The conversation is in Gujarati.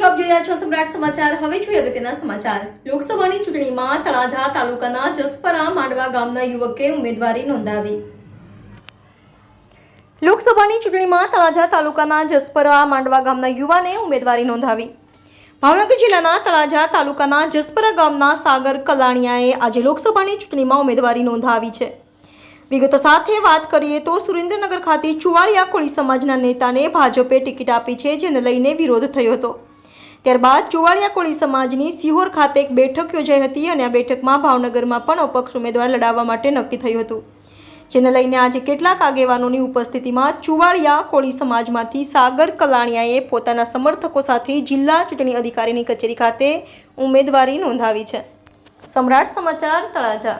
છો સમ્રાટ સમાચાર. હવે જોઈએ અગત્યના સમાચાર. લોકસભાની ચૂંટણીમાં તળાજા તાલુકાના જસપરા માંડવા ગામના યુવકે ઉમેદવારી નોંધાવી. લોકસભાની ચૂંટણીમાં તળાજા તાલુકાના જસપરા માંડવા ગામના યુવાને ઉમેદવારી નોંધાવી. ભાવનગર જિલ્લાના તળાજા તાલુકાના જસપરા ગામના સાગર કલાણિયાએ આજે લોકસભાની ચૂંટણીમાં ઉમેદવારી નોંધાવી છે. વિગતો સાથે વાત કરીએ તો સુરેન્દ્રનગર ખાતે ચુવાળિયા કોળી સમાજના નેતાને ભાજપે ટિકિટ આપી છે, જેને લઈને વિરોધ થયો હતો. ત્યારબાદ ચુવાળિયા કોળી સમાજની સિહોર ખાતે એક બેઠક યોજાઈ હતી અને આ બેઠકમાં ભાવનગરમાં પણ અપક્ષ ઉમેદવાર લડાવવા માટે નક્કી થયું હતું. જેને લઈને આજે કેટલાક આગેવાનોની ઉપસ્થિતિમાં ચુવાળિયા કોળી સમાજમાંથી સાગર કલાણિયાએ પોતાના સમર્થકો સાથે જિલ્લા ચૂંટણી અધિકારીની કચેરી ખાતે ઉમેદવારી નોંધાવી છે. સમ્રાટ સમાચાર તળાજા